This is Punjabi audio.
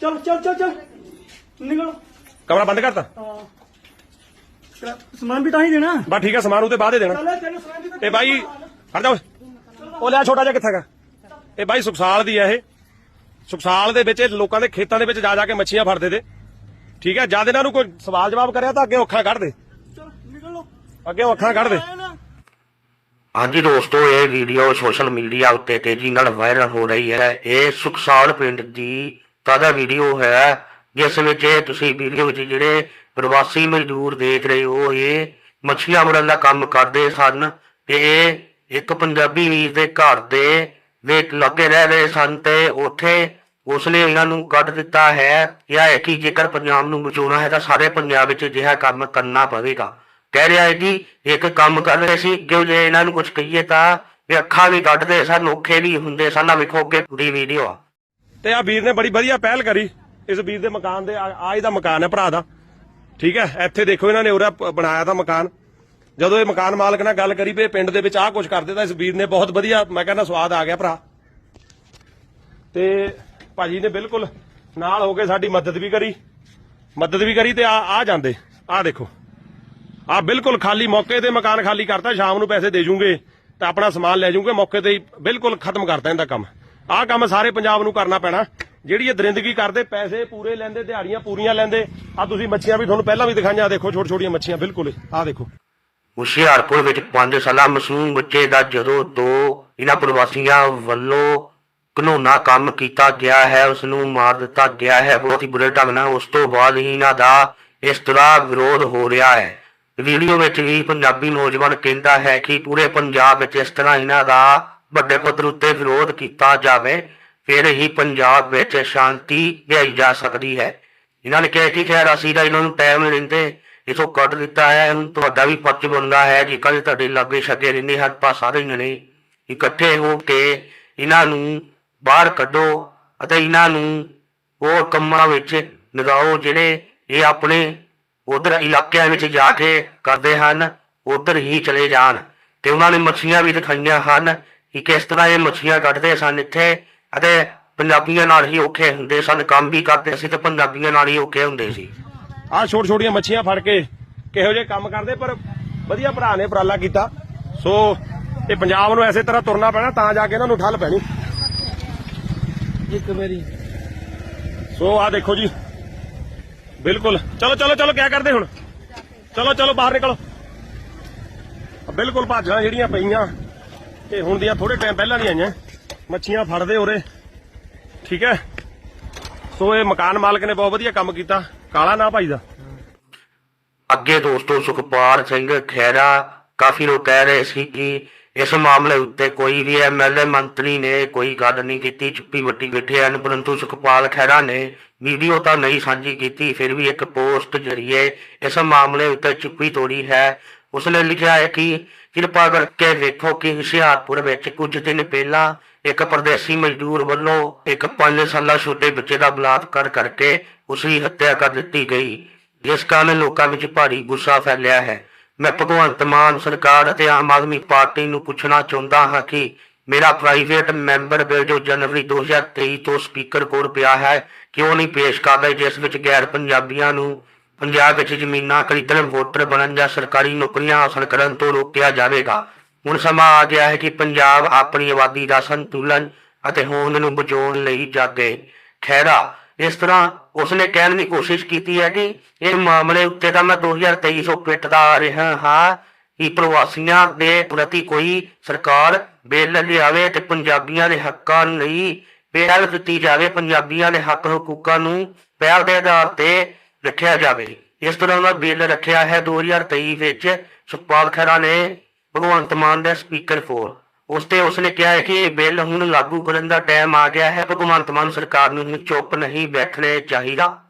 ਚੱਲ ਚੱਲ ਚੱਲ ਚੱਲ। ਨਿਕਲ। ਕਮਰਾ ਬੰਦ ਕਰਤਾ? ਹਾਂ। ਤੇਰਾ ਸਮਾਨ ਵੀ ਤਾਂ ਹੀ ਦੇਣਾ। ਬਸ ਠੀਕ ਹੈ ਸਮਾਨ ਉਤੇ ਬਾਅਦ ਦੇ ਦੇਣਾ। ਚੱਲ ਤੈਨੂੰ ਸਮਾਨ ਵੀ ਤਾਂ ਇਹ ਬਾਈ ਹਟ ਜਾ ਓਏ। ਉਹ ਲਿਆ ਛੋਟਾ ਜਿਹਾ ਕਿੱਥੇ ਹੈਗਾ? ਇਹ ਬਾਈ ਸੁਖਸਾਲ ਦੀ ਹੈ ਇਹ। ਸੁਖਸਾਲ ਦੇ ਵਿੱਚ ਇਹ ਲੋਕਾਂ ਦੇ ਖੇਤਾਂ ਦੇ ਵਿੱਚ ਜਾ ਜਾ ਕੇ ਮੱਛੀਆਂ ਫੜਦੇ ਤੇ। ਠੀਕ ਹੈ ਜਦ ਇਹਨਾਂ ਨੂੰ ਕੋਈ ਸਵਾਲ ਜਵਾਬ ਕਰਿਆ ਤਾਂ ਅੱਗੇ ਅੱਖਾਂ ਕੱਢ ਦੇ। ਚੱਲ ਨਿਕਲ। ਲੋ ਅੱਗੇ ਅੱਖਾਂ ਕੱਢ ਦੇ। ਹਾਂਜੀ ਦੋਸਤੋ ਇਹ ਵੀਡੀਓ ਸੋਸ਼ਲ ਮੀਡੀਆ ਉੱਤੇ ਤੇਜ਼ੀ ਨਾਲ ਵਾਇਰਲ ਹੋ ਰਹੀ ਹੈ। ਇਹ ਸੁਖਸਾਲ ਪਿੰਡ ਦੀ ਤਾਜ਼ਾ ਵੀਡੀਓ ਹੈ? ਜਿਸ ਵਿੱਚ ਇਹ ਤੁਸੀਂ ਵੀਡੀਓ ਵਿੱਚ ਜਿਹੜੇ ਪ੍ਰਵਾਸੀ ਮਜ਼ਦੂਰ ਦੇਖ ਰਹੇ ਹੋ, ਇਹ ਮੱਛੀਆਂ ਮਰਨ ਦਾ ਕੰਮ ਕਰਦੇ ਸਨ ਤੇ ਇਹ ਇੱਕ ਪੰਜਾਬੀ ਵੀਰ ਦੇ ਘਰ ਦੇ ਵਿੱਚ ਲੱਗੇ ਰਹਿ ਰਹੇ ਸਨ ਤੇ ਉੱਥੇ ਉਸਨੇ ਇਹਨਾਂ ਨੂੰ ਕੱਢ ਦਿੱਤਾ ਹੈ। ਕਿਹਾ ਹੈ ਕਿ ਜੇਕਰ ਪੰਜਾਬ ਨੂੰ ਬਚਾਉਣਾ ਹੈ ਤਾਂ ਸਾਰੇ ਪੰਜਾਬ ਵਿੱਚ ਅਜਿਹਾ ਕੰਮ ਕਰਨਾ ਪਵੇਗਾ। ਕਹਿ ਰਿਹਾ ਹੈ ਕਿ ਇੱਕ ਕੰਮ ਕਰ ਰਹੇ ਸੀ ਕਿ ਜੇ ਇਹਨਾਂ ਨੂੰ ਕੁਝ ਕਹੀਏ ਤਾਂ ਇਹ ਅੱਖਾਂ ਵੀ ਕੱਢਦੇ ਸਨ, ਔਖੇ ਵੀ ਹੁੰਦੇ ਸਨ। ਆ ਵੇਖੋ ਅੱਗੇ ਪੂਰੀ ਵੀਡੀਓ ਆ। ਤੇ ਆ ਵੀਰ ਨੇ ਬੜੀ ਵਧੀਆ ਪਹਿਲ ਕਰੀ। ਇਸ ਵੀਰ ਦੇ ਮਕਾਨ ਦੇ ਆ ਇਹਦਾ ਮਕਾਨ ਹੈ, ਭਰਾ ਦਾ। ਠੀਕ ਹੈ? ਇੱਥੇ ਦੇਖੋ ਇਹਨਾਂ ਨੇ ਉਰਾ ਬਣਾਇਆ ਤਾਂ ਮਕਾਨ। ਜਦੋਂ ਇਹ ਮਕਾਨ ਮਾਲਕ ਨਾਲ ਗੱਲ ਕਰੀ ਵੀ ਪਿੰਡ ਦੇ ਵਿੱਚ ਆਹ ਕੁਝ ਕਰਦੇ ਤਾਂ ਇਸ ਵੀਰ ਨੇ ਬਹੁਤ ਵਧੀਆ, ਮੈਂ ਕਹਿੰਦਾ ਸਵਾਦ ਆ ਗਿਆ ਭਰਾ। ਤੇ ਭਾਜੀ ਨੇ ਬਿਲਕੁਲ ਨਾਲ ਹੋ ਕੇ ਸਾਡੀ ਮਦਦ ਵੀ ਕਰੀ। ਮਦਦ ਵੀ ਕਰੀ ਤੇ ਆ ਆ ਜਾਂਦੇ। ਆ ਦੇਖੋ। ਆ ਬਿਲਕੁਲ ਖਾਲੀ ਮੌਕੇ ਤੇ ਮਕਾਨ ਖਾਲੀ ਕਰਤਾ, ਸ਼ਾਮ ਨੂੰ ਪੈਸੇ ਦੇ ਜੂਗੇ ਤਾਂ ਆਪਣਾ ਸਮਾਨ ਲੈ ਜੂਗੇ, ਮੌਕੇ ਤੇ ਹੀ ਬਿਲਕੁਲ ਖਤਮ ਕਰਤਾ ਇਹਦਾ ਕੰਮ। ਆਹ ਕੰਮ ਸਾਰੇ ਪੰਜਾਬ ਨੂੰ ਕਰਨਾ ਪੈਣਾ। ਜਿਹੜੀ ਇਹ ਦਰਿੰਦਗੀ ਕਰਦੇ, ਪੈਸੇ ਪੂਰੇ ਲੈਂਦੇ, ਦਿਹਾੜੀਆਂ ਪੂਰੀਆਂ ਲੈਂਦੇ ਆ ਤੁਸੀਂ ਮੱਛੀਆਂ ਵੀ ਤੁਹਾਨੂੰ ਪਹਿਲਾਂ ਵੀ ਦਿਖਾਈਆਂ ਦੇਖੋ ਛੋਟੀ ਛੋਟੀਆਂ ਮੱਛੀਆਂ, ਬਿਲਕੁਲ। ਆਹ ਦੇਖੋ। ਹੁਸ਼ਿਆਰਪੁਰ ਵਿੱਚ 5 ਸਾਲਾ ਮਾਸੂਮ ਬੱਚੇ ਦਾ ਜਦੋਂ ਦੋ ਇਹਨਾਂ ਪ੍ਰਵਾਸੀਆਂ ਵੱਲੋਂ ਘਨੋਨਾ ਕੰਮ ਕੀਤਾ ਗਿਆ ਹੈ ਉਸ ਨੂੰ ਮਾਰ ਦਿੱਤਾ ਗਿਆ ਹੈ, ਬਹੁਤ ਹੀ ਬੁਰੇ ਢੰਗ ਨਾਲ, ਉਸ ਤੋਂ ਬਾਅਦ ਹੀ ਇਹਨਾਂ ਦਾ ਇਸ ਤਰ੍ਹਾਂ ਵਿਰੋਧ ਹੋ ਰਿਹਾ ਹੈ। ਵੀਡੀਓ ਵਿੱਚ ਵੀ ਪੰਜਾਬੀ ਨੌਜਵਾਨ ਕਹਿੰਦਾ ਹੈ ਕਿ ਪੂਰੇ ਪੰਜਾਬ ਵਿੱਚ ਇਸ ਤਰ੍ਹਾਂ ਇਹਨਾਂ ਦਾ ਵੱਡੇ ਪੱਧਰ ਉੱਤੇ ਵਿਰੋਧ ਕੀਤਾ ਜਾਵੇ, ਫਿਰ ਹੀ ਪੰਜਾਬ ਵਿੱਚ ਸ਼ਾਂਤੀ ਲਿਆਈ ਜਾ ਸਕਦੀ ਹੈ। ਇਹਨਾਂ ਨੇ ਕਿਹਾ ਕਿ ਖੈਰ ਅਸੀਂ ਤਾਂ ਇਹਨਾਂ ਨੂੰ ਟਾਈਮ ਨਹੀਂ ਇਥੋਂ ਕੱਢ ਦਿੱਤਾ ਹੈ ਤੁਹਾਡਾ ਵੀ ਫਰਜ਼ ਬਣਦਾ ਹੈ, ਜੇਕਰ ਤੁਹਾਡੇ ਲਾਗੇ ਛੱਗੇ ਰਹਿੰਦੇ ਹਨ ਪਾ ਸਾਰੇ ਜਣੇ ਇਕੱਠੇ ਹੋ ਕੇ ਇਹਨਾਂ ਨੂੰ ਬਾਹਰ ਕੱਢੋ ਅਤੇ ਇਹਨਾਂ ਨੂੰ ਹੋਰ ਕੰਮਾਂ ਵਿੱਚ ਲਗਾਓ, ਜਿਹੜੇ ਇਹ ਆਪਣੇ ਉਧਰ ਇਲਾਕਿਆਂ ਵਿੱਚ ਜਾ ਕੇ ਕਰਦੇ ਹਨ, ਉਧਰ ਹੀ ਚਲੇ ਜਾਣ। ਤੇ ਉਹਨਾਂ ਨੇ ਮੱਛੀਆਂ ਵੀ ਦਿਖਾਈਆਂ ਹਨ ਕਿ ਕਿਸ ਤਰ੍ਹਾਂ ਇਹ ਮੱਛੀਆਂ ਕੱਢਦੇ ਸਨ ਇੱਥੇ ਅਤੇ ਪੰਜਾਬੀਆਂ ਨਾਲ ਹੀ ਔਖੇ ਹੁੰਦੇ ਸਨ ਕੰਮ ਵੀ ਕਰਦੇ ਸੀ ਤੇ ਪੰਜਾਬੀਆਂ ਨਾਲ ਹੀ ਔਖੇ ਹੁੰਦੇ ਸੀ। ਆਹ ਛੋਟੀ ਛੋਟੀਆਂ ਮੱਛੀਆਂ ਫੜ ਕੇ ਕਿਹੋ ਜਿਹੇ ਕੰਮ ਕਰਦੇ ਪਰ ਵਧੀਆ ਭਰਾ ਨੇ ਉਪਰਾਲਾ ਕੀਤਾ। ਸੋ ਇਹ ਪੰਜਾਬ ਨੂੰ ਐਸੇ ਤਰ੍ਹਾਂ ਤੁਰਨਾ ਪੈਣਾ ਤਾਂ ਜਾ ਕੇ ਇਹਨਾਂ ਨੂੰ ਠੱਲ ਪੈਣੀ। ਇੱਕ ਮੇਰੀ ਸੋ ਆ ਦੇਖੋ ਜੀ ਬਿਲਕੁਲ। ਚਲੋ ਚਲੋ ਚਲੋ ਕਿਆ ਕਰਦੇ ਹੁਣ? ਚਲੋ ਚਲੋ ਬਾਹਰ ਨਿਕਲੋ। ਬਿਲਕੁਲ ਭਾਜਣਾ ਜਿਹੜੀਆਂ ਪਈਆਂ। ਇਹ ਹੁਣ ਦੀਆਂ ਥੋੜੇ ਟਾਈਮ ਪਹਿਲਾਂ ਦੀਆਂ ਆਈਆਂ। ਮੱਛੀਆਂ ਫੜਦੇ ਉਰੇ। ਠੀਕ ਹੈ? ਸੋ ਇਹ ਮਕਾਨ ਮਾਲਕ ਨੇ ਬਹੁਤ ਵਧੀਆ ਕੰਮ ਕੀਤਾ। ਕਾਲਾ ਨਾ ਭਾਈ ਦਾ। ਅੱਗੇ ਦੋਸਤੋ ਸੁਖਪਾਲ ਸਿੰਘ ਖਹਿਰਾ, ਕਾਫੀ ਲੋਕ ਕਹਿ ਰਹੇ ਸੀ ਕਿ ਇਸ ਮਾਮਲੇ ਉੱਤੇ ਕੋਈ ਵੀ ਐਮਐਲਏ ਮੰਤਰੀ ਨੇ ਕੋਈ ਗੱਲ ਨਹੀਂ ਕੀਤੀ ਚੁੱਪੀ ਵੱਟੀ ਬੈਠੇ ਹਨ, ਪਰੰਤੂ ਸੁਖਪਾਲ ਖਹਿਰਾ ਨੇ ਵੀਡੀਓ ਤਾਂ ਨਹੀਂ ਸਾਂਝੀ ਕੀਤੀ, ਫਿਰ ਵੀ ਇੱਕ ਪੋਸਟ ਜਰੀਏ ਇਸ ਮਾਮਲੇ ਉੱਤੇ ਚੁੱਪੀ ਤੋੜੀ ਹੈ। ਉਸਨੇ ਲਿਖਿਆ ਹੈ ਕਿ ਕਿਰਪਾ ਕਰਕੇ ਵੇਖੋ ਕਿ ਹੁਸ਼ਿਆਰਪੁਰ ਵਿੱਚ ਕੁਝ ਦਿਨ ਪਹਿਲਾਂ ਇੱਕ ਪਰਦੇਸੀ ਮਜ਼ਦੂਰ ਵੱਲੋਂ ਇੱਕ 5 ਸਾਲਾ ਛੋਟੇ ਬੱਚੇ ਦਾ ਬਲਾਤਕਾਰ ਕਰਕੇ ਉਸ ਦੀ ਹੱਤਿਆ ਕਰ ਦਿੱਤੀ ਗਈ, ਜਿਸ ਕਾਰਨ ਲੋਕਾਂ ਵਿੱਚ ਭਾਰੀ ਗੁੱਸਾ ਫੈਲਿਆ ਹੈ। ਮੈਂ ਭਗਵੰਤ ਮਾਨ ਸਰਕਾਰ ਅਤੇ ਆਮ ਆਦਮੀ ਪਾਰਟੀ ਨੂੰ ਪੁੱਛਣਾ ਚਾਹੁੰਦਾ ਹਾਂ ਕਿ ਮੇਰਾ ਪ੍ਰਾਈਵੇਟ ਮੈਂਬਰ ਬਿਲ ਜੋ ਜਨਵਰੀ 2023 ਤੋਂ ਸਪੀਕਰ ਕੋਲ ਪਿਆ ਹੈ, ਕਿਉਂ ਨਹੀਂ ਪੇਸ਼ ਕਰਦਾ ਜਿਸ ਵਿੱਚ ਗੈਰ ਪੰਜਾਬੀਆਂ ਨੂੰ ਪੰਜਾਬ ਵਿੱਚ ਜ਼ਮੀਨਾਂ ਖਰੀਦਣ, ਵੋਟਰ ਬਣਨ ਜਾਂ ਸਰਕਾਰੀ ਨੌਕਰੀਆਂ ਹਾਸਲ ਕਰਨ ਤੋਂ ਰੋਕਿਆ ਜਾਵੇਗਾ। ਹੁਣ ਸਮਾਂ ਆ ਗਿਆ ਹੈ ਕਿ ਪੰਜਾਬ ਆਪਣੀ ਆਬਾਦੀ ਦਾ ਸੰਤੁਲਨ ਅਤੇ ਹੋਂਦ ਨੂੰ ਬਚਾਉਣ ਲਈ ਜਾਗੇ। ਖੈਰਾ, ਇਸ ਤਰ੍ਹਾਂ ਉਸਨੇ ਕਹਿਣ ਦੀ ਕੋਸ਼ਿਸ਼ ਕੀਤੀ ਹੈ ਕਿ ਇਹ ਮਾਮਲੇ ਉੱਤੇ ਤਾਂ ਮੈਂ 2023 ਤੋਂ ਪਿੱਟਦਾ ਆ ਰਿਹਾ ਹਾਂ ਕਿ ਪ੍ਰਵਾਸੀਆਂ ਦੇ ਪ੍ਰਤੀ ਕੋਈ ਸਰਕਾਰ ਬਿੱਲ ਲਿਆਵੇ ਤੇ ਪੰਜਾਬੀਆਂ ਦੇ ਹੱਕਾਂ ਲਈ ਪਹਿਲ ਦਿੱਤੀ ਜਾਵੇ। ਪੰਜਾਬੀਆਂ ਦੇ ਹੱਕ ਹਕੂਕਾਂ ਨੂੰ ਪਹਿਲ ਦੇ ਆਧਾਰ ਤੇ ਰੱਖਿਆ ਜਾਵੇ। ਇਸ ਤਰ੍ਹਾਂ ਦਾ ਬਿੱਲ ਰੱਖਿਆ ਹੈ 2023 ਵਿੱਚ। ਸੁਖਪਾਲ ਖਹਿਰਾ ਨੇ ਭਗਵੰਤ ਮਾਨ ਦੇ ਸਪੀਕਰ ਫੋਰ ਉਸ ਤੇ ਉਸਨੇ ਕਿਹਾ ਹੈ ਕਿ ਇਹ ਬਿੱਲ ਹੁਣ ਲਾਗੂ ਕਰਨ ਦਾ ਟਾਈਮ ਆ ਗਿਆ ਹੈ। ਭਗਵੰਤ ਮਾਨ ਸਰਕਾਰ ਨੂੰ ਹੁਣ ਚੁੱਪ ਨਹੀਂ ਬੈਠਣਾ ਚਾਹੀਦਾ।